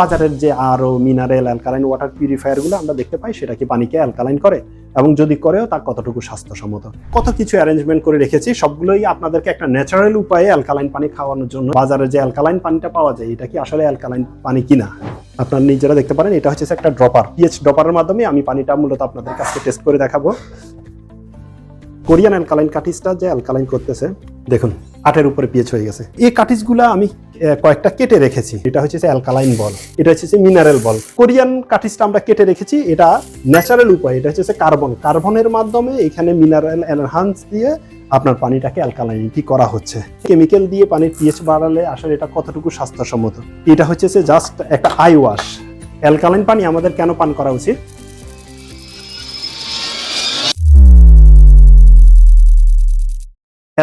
বাজারের যে আরও মিনারেল অ্যালকালাইন ওয়াটার পিউরিফায়ারগুলো আমরা দেখতে পাই, সেটা কি পানিকে অ্যালকালাইন করে? এবং যদি করেও, তা কতটুকু স্বাস্থ্যসম্মত? কত কিছু অ্যারেঞ্জমেন্ট করে রেখেছি, সবগুলোই আপনাদেরকে একটা ন্যাচারাল উপায়ে অ্যালকালাইন পানি খাওয়ানোর জন্য। বাজারে যে অ্যালকালাইন পানিটা পাওয়া যায়, এটা কি আসলে অ্যালকালাইন পানি কিনা? আপনারা নিজেরা দেখতে পারেন, এটা হচ্ছে একটা ড্রপার পিএইচ ড্রপারের মাধ্যমে আমি পানিটা মূলত আপনাদের কাছে টেস্ট করে দেখাবো। কোরিয়ান অ্যালকালাইন কাটিসটা যে অ্যালকালাইন করতেছে, দেখুন। আটের উপরে পিএইচ হয়ে গেছে। এই কাটিসগুলো আমি কয়েকটা কেটে রেখেছি। এটা হচ্ছে অ্যালকালাইন বল। এটা হচ্ছে মিনারেল বল। কোরিয়ান কাটিসটা আমরা কেটে রেখেছি। এটা ন্যাচারাল উপায়। এটা হচ্ছে কার্বন। কার্বনের মাধ্যমে এখানে মিনারেল এনহান্স দিয়ে আপনার পানিটাকে অ্যালকালাইনিটি করা হচ্ছে। কেমিক্যাল দিয়ে পানির পিএইচ বাড়ালে আসলে এটা কতটুকু স্বাস্থ্যসম্মত। এটা হচ্ছে জাস্ট একটা আই ওয়াশ। অ্যালকালাইন পানি আমাদের কেন পান করা উচিত?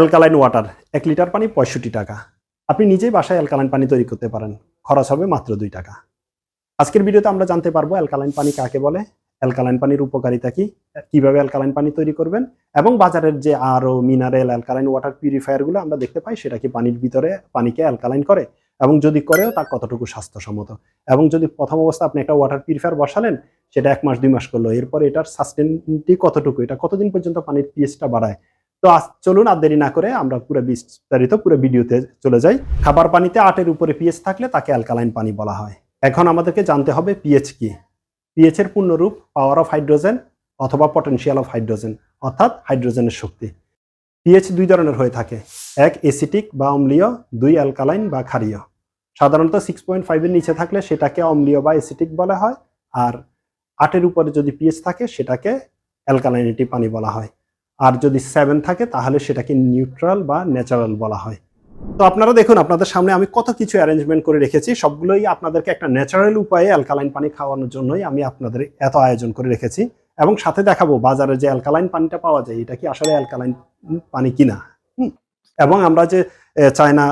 অ্যালকালাইন ওয়াটার, এক লিটার পানি পঁয়ষট্টি টাকা। আপনি নিজেই বাসায় অ্যালকালাইন পানি তৈরি করতে পারেন, খরচ হবে মাত্র দুই টাকা। আজকের ভিডিওতে আমরা জানতে পারব অ্যালকালাইন পানি কাকে বলে, অ্যালকালাইন পানির উপকারিতা কি, কীভাবে অ্যালকালাইন পানি তৈরি করবেন, এবং বাজারের যে আরও মিনারেল অ্যালকালাইন ওয়াটার পিউরিফায়ারগুলো আমরা দেখতে পাই, সেটা কি পানির ভিতরে পানিকে অ্যালকালাইন করে, এবং যদি করেও তা কতটুকু স্বাস্থ্যসম্মত? এবং যদি প্রথম অবস্থা আপনি একটা ওয়াটার পিউরিফায়ার বসালেন, সেটা এক মাস, দুই মাস করল, এরপরে এটার সাস্টেনটি কতটুকু, এটা কতদিন পর্যন্ত পানির পিএইচটা বাড়ায় তো চলুন আর দেরি না করে আমরা পুরো বিস্তারিত পুরো ভিডিওতে চলে যাই। খাবার পানিতে আটের উপরে পিএইচ থাকলে তাকে অ্যালকালাইন পানি বলা হয়। এখন আমাদেরকে জানতে হবে পিএইচ কি। পিএইচ এর পূর্ণরূপ পাওয়ার অফ হাইড্রোজেন অথবা পটেনশিয়াল অফ হাইড্রোজেন অর্থাৎ হাইড্রোজেনের শক্তি। পিএইচ দুই ধরনের হয়ে থাকে। এক এসিটিক বা অম্লীয়, দুই অ্যালকালাইন বা ক্ষারীয়। সাধারণত সিক্স পয়েন্ট ফাইভের নিচে থাকলে সেটাকে অম্লীয় বা এসিটিক বলা হয়। আর আটের উপরে যদি পিএইচ থাকে, সেটাকে অ্যালকালাইনিটি পানি বলা হয়। আর যদি সেভেন থাকে, তাহলে সেটাকে নিউট্রাল বা ন্যাচারাল বলা হয়। তো আপনারা দেখুন, আপনাদের সামনে আমি কত কিছু অ্যারেঞ্জমেন্ট করে রেখেছি। সবগুলোই আপনাদেরকে একটা ন্যাচারাল উপায়ে অ্যালকালাইন পানি খাওয়ানোর জন্যই আমি আপনাদের এত আয়োজন করে রেখেছি। এবং সাথে দেখাবো, বাজারে যে অ্যালকালাইন পানিটা পাওয়া যায়, এটা কি আসলে অ্যালকালাইন পানি কিনা? এবং আমরা যে চায়না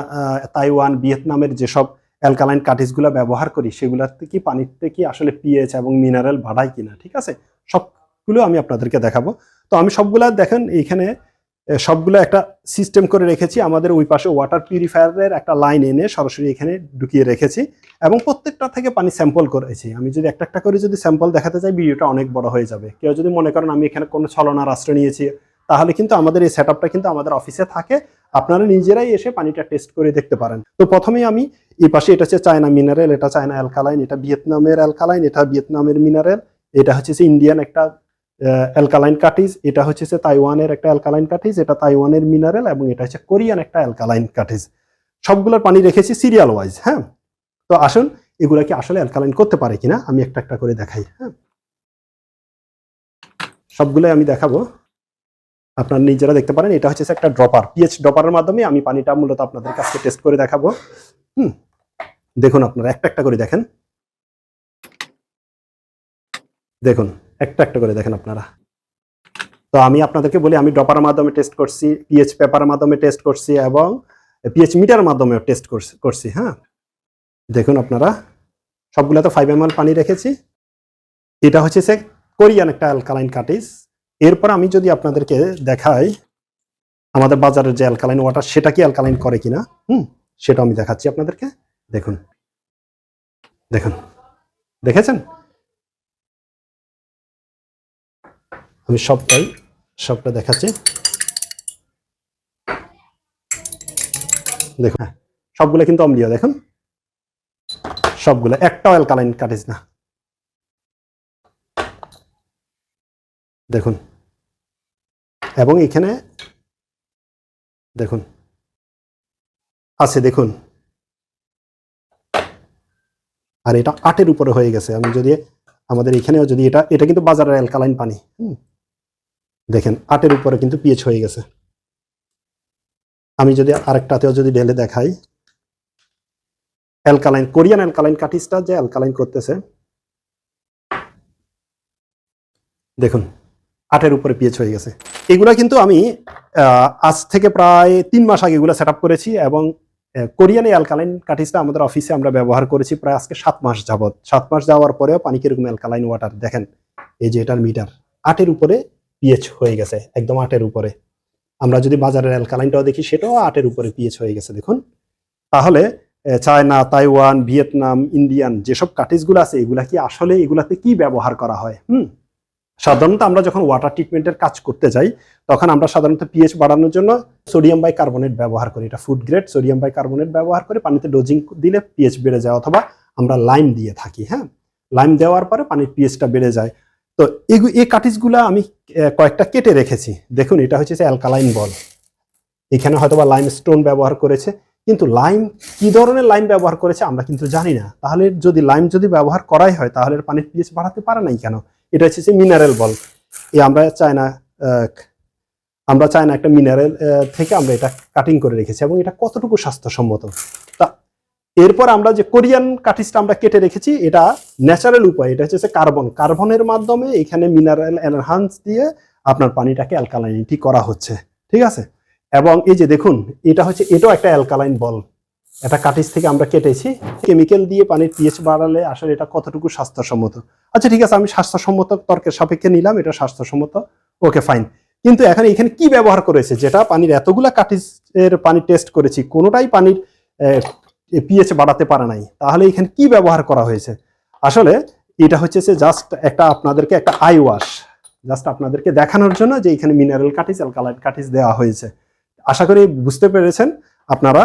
তাইওয়ান, ভিয়েতনামের যেসব অ্যালকালাইন কাটিসগুলো ব্যবহার করি, সেগুলোতে কি পানিতে কি আসলে পিএইচ এবং মিনারেল বাড়ায় কিনা, ঠিক আছে? সবগুলো আমি আপনাদেরকে দেখাবো। তো আমি সবগুলা দেখেন, এইখানে সবগুলো একটা সিস্টেম করে রেখেছি। আমাদের ওই পাশে ওয়াটার পিউরিফায়ারের একটা লাইন এনে সরাসরি এখানে ঢুকিয়ে রেখেছি এবং প্রত্যেকটা থেকে পানি স্যাম্পল করেছি। আমি যদি একটা একটা করে যদি স্যাম্পল দেখাতে চাই, ভিডিওটা অনেক বড় হয়ে যাবে। কেউ যদি মনে করেন আমি এখানে কোনো ছলনার আশ্রয় নিয়েছি, তাহলে কিন্তু আমাদের এই সেটআপটা কিন্তু আমাদের অফিসে থাকে। আপনারা নিজেরাই এসে পানিটা টেস্ট করে দেখতে পারেন। তো প্রথমেই আমি এই পাশে এটা হচ্ছে চায়না মিনারেল এটা চায়না অ্যালকালাইন এটা ভিয়েতনামের অ্যালকালাইন এটা ভিয়েতনামের মিনারেল এটা হচ্ছে ইন্ডিয়ান একটা অ্যালকালাইন কাটিজ এটা হচ্ছে তাইওয়ানের একটা অ্যালকালাইন কাটিজ এটা তাইওয়ানের মিনারেল এবং এটা হচ্ছে কোরিয়ান একটা অ্যালকালাইন কাটিজ সবগুলোর পানি রেখেছি সিরিয়াল ওয়াইজ হ্যাঁ? তো আসুন, এগুলা কি আসলে অ্যালকালাইন করতে পারে কিনা, আমি একটা একটা করে দেখাই হ্যাঁ? সবগুলোই আমি দেখাবো। আপনারা নিজেরা দেখতে পারেন, এটা হচ্ছে একটা ড্রপার পিএইচ ড্রপারের মাধ্যমে আমি পানিটা মূলত আপনাদের কাছে টেস্ট করে দেখাবো। হুম? দেখুন আপনারা, একটা একটা করে দেখেন। দেখুন। একটা একটা করে দেখেন আপনারা। তো আমি আপনাদেরকে বলি, আমি ড্রপারের মাধ্যমে টেস্ট করছি পিএইচ পেপারের মাধ্যমে টেস্ট করছি এবং পিএইচ মিটার মাধ্যমে টেস্ট করছি হ্যাঁ। দেখুন আপনারা, সবগুলো তো ফাইভ এম পানি রেখেছি। এটা হচ্ছে সে কোরিয়ান একটা অ্যালকালাইন কাটিস। এরপর আমি যদি আপনাদেরকে দেখাই, আমাদের বাজারের যে অ্যালকালাইন ওয়াটার সেটা কি অ্যালকালাইন করে কিনা? হুম, সেটা আমি দেখাচ্ছি আপনাদেরকে। দেখুন দেখুন, দেখেছেন? আমি সবটাই সবটা দেখাচ্ছি। দেখুন হ্যাঁ, সবগুলো কিন্তু অম্লীয় দেখুন। সবগুলো একটাও অ্যালকালাইন কাটিস না। দেখুন। এবং এখানে দেখুন। আছে দেখুন। আর এটা আটের উপরে হয়ে গেছে। আমি যদি আমাদের এখানেও যদি এটা এটা কিন্তু বাজারের অ্যালকালাইন পানি হুম। দেখেন, আটের উপরে কিন্তু পিএইচ হয়ে গেছে। আমি যদি আরেকটাতেও যদি ঢেলে দেখাই অ্যালকালাইন কোরিয়ান অ্যালকালাইন কাটিসটা যে অ্যালকালাইন করতেছে, দেখুন, আটের উপরে পিএইচ হয়ে গেছে। এগুলা কিন্তু আমি আজ থেকে প্রায় তিন মাস আগে এগুলো সেট করেছি এবং কোরিয়ান এই অ্যালকালাইন কাটিসটা আমাদের অফিসে আমরা ব্যবহার করেছি প্রায় আজকে সাত মাস যাবৎ। সাত মাস যাওয়ার পরেও পানি কীরকম অ্যালকালাইন ওয়াটার দেখেন, এই যে এটার মিটার আটের উপরে পিএইচ হয়ে গেছে, একদম আটের উপরে। আমরা যদি বাজারের অ্যালকালাইনটাও দেখি, সেটাও আটের উপরে পিএইচ হয়ে গেছে, দেখুন। তাহলে চায়না, তাইওয়ান, ভিয়েতনাম, ইন্ডিয়ান যেসব কাটিজগুলো আছে, এগুলা কি আসলে এগুলাতে কি ব্যবহার করা হয়? হুম? সাধারণত আমরা যখন ওয়াটার ট্রিটমেন্টের কাজ করতে যাই, তখন আমরা সাধারণত পিএইচ বাড়ানোর জন্য সোডিয়াম বাই কার্বনেট ব্যবহার করি। এটা food grade sodium bicarbonate ব্যবহার করে পানিতে ডোজিং দিলে পিএইচ বেড়ে যায়, অথবা আমরা লাইম দিয়ে থাকি হ্যাঁ? লাইম দেওয়ার পরে পানির পিএইচটা বেড়ে যায়। তো এগু- এই কাটিজগুলা আমি কয়েকটা কেটে রেখেছি। দেখুন, এটা হচ্ছে অ্যালকালাইন বল। এখানে হয়তোবা লাইম স্টোন ব্যবহার করেছে, কিন্তু লাইম কি ধরনের লাইম ব্যবহার করেছে আমরা কিন্তু জানি না। তাহলে যদি লাইম যদি ব্যবহার করাই হয়, তাহলে পানির পিএইচ বাড়াতে পারে নাই কেন? এটা হচ্ছে মিনারেল বল। এই আমরা চাই না আমরা চাই না একটা মিনারেল থেকে আমরা এটা কাটিং করে রেখেছি, এবং এটা কতটুকু স্বাস্থ্যসম্মত? এরপর আমরা যে কোরিয়ান কাটিসটা আমরা কেটে রেখেছি, এটা ন্যাচারাল উপায়, এটা হচ্ছে কার্বন। কার্বনের মাধ্যমে এখানে মিনারেল এনহান্স দিয়ে আপনার পানিটাকে অ্যালকালাইনিটি করা হচ্ছে, ঠিক আছে? এবং এই যে দেখুন, এটা হচ্ছে, এটাও একটা অ্যালকালাইন বল। এটা কাটিস থেকে আমরা কেটেছি। কেমিক্যাল দিয়ে পানির পিএইচ বাড়ালে আসলে এটা কতটুকু স্বাস্থ্যসম্মত? আচ্ছা ঠিক আছে, আমি স্বাস্থ্যসম্মত তর্কের সাপেক্ষে নিলাম, এটা স্বাস্থ্যসম্মত, ওকে, ফাইন। কিন্তু এখন এখানে কি ব্যবহার করেছে? যেটা পানির এতগুলা কাটিসের পানি টেস্ট করেছি, কোনোটাই পানির পিএইচ বাড়াতে পারে নাই, তাহলে এখানে কি ব্যবহার করা হয়েছে? আসলে এটা হচ্ছে যে জাস্ট একটা আপনাদেরকে একটা আই ওয়াশ জাস্ট আপনাদেরকে দেখানোর জন্য যে এখানে মিনারেল কাটিস অ্যালকালাইন কাটিস দেওয়া হয়েছে। আশা করি বুঝতে পেরেছেন আপনারা।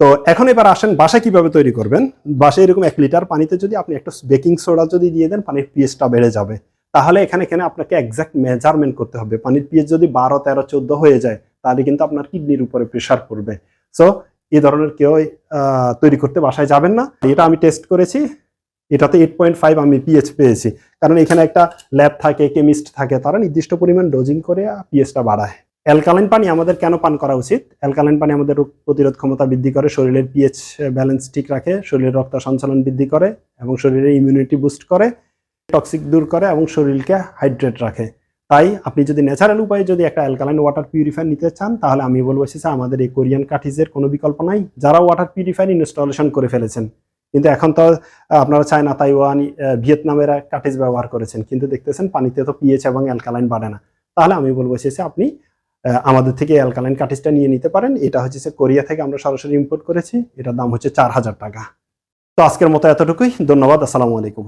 তো এখন এবার আসেন বাসা কীভাবে তৈরি করবেন? বাসায় এরকম এক লিটার পানিতে যদি আপনি একটা বেকিং সোডা যদি দিয়ে দেন, পানির পিএইচটা বেড়ে যাবে। তাহলে এখানে এখানে আপনাকে এক্সাক্ট মেজারমেন্ট করতে হবে। পানির পিএইচ যদি বারো, তেরো, চোদ্দ হয়ে যায়, তাহলে কিন্তু আপনার কিডনির উপরে প্রেশার পড়বে। সো এই ধরনের কেউ তৈরি করতে বাসায় যাবেন না। এটা আমি টেস্ট করেছি। এটাতে এইট পয়েন্ট ফাইভ আমি পিএইচ পেয়েছি। কারণ এখানে একটা ল্যাব থাকে কেমিস্ট থাকে, তারা নির্দিষ্ট পরিমাণ ডোজিং করে পিএইচটা বাড়ায়। অ্যালকালাইন পানি আমাদের কেন পান করা উচিত? অ্যালকালাইন পানি আমাদের রোগ প্রতিরোধ ক্ষমতা বৃদ্ধি করে, শরীরের পিএইচ ব্যালেন্স ঠিক রাখে, শরীরের রক্ত সঞ্চালন বৃদ্ধি করে, এবং শরীরের ইমিউনিটি বুস্ট করে টক্সিক দূর করে, এবং শরীরকে হাইড্রেট রাখে। তাই আপনি যদি ন্যাচারাল উপায়ে যদি একটা অ্যালকালাইন ওয়াটার পিউরিফায়ার নিতে চান, তাহলে আমি বলব এসেছে আমাদের এই কোরিয়ান কাঠিজের কোনো বিকল্প নাই। যারা ওয়াটার পিউরিফায়ার ইনস্টলেশন করে ফেলেছেন, কিন্তু এখন তো আপনারা চায়না, তাইওয়ান ভিয়েতনামের কাঠিজ ব্যবহার করেছেন, কিন্তু দেখতেছেন পানিতে তো পিএইচ এবং অ্যালকালাইন বাড়ে না। তাহলে আমি বলব এসেছে আপনি আমাদের থেকে অ্যালকালাইন কাঠিজটা নিয়ে নিতে পারেন। এটা হচ্ছে কোরিয়া থেকে আমরা সরাসরি ইম্পোর্ট করেছি। এটার দাম হচ্ছে চার হাজার টাকা। তো আজকের মতো এতটুকুই। ধন্যবাদ। আসসালামু আলাইকুম।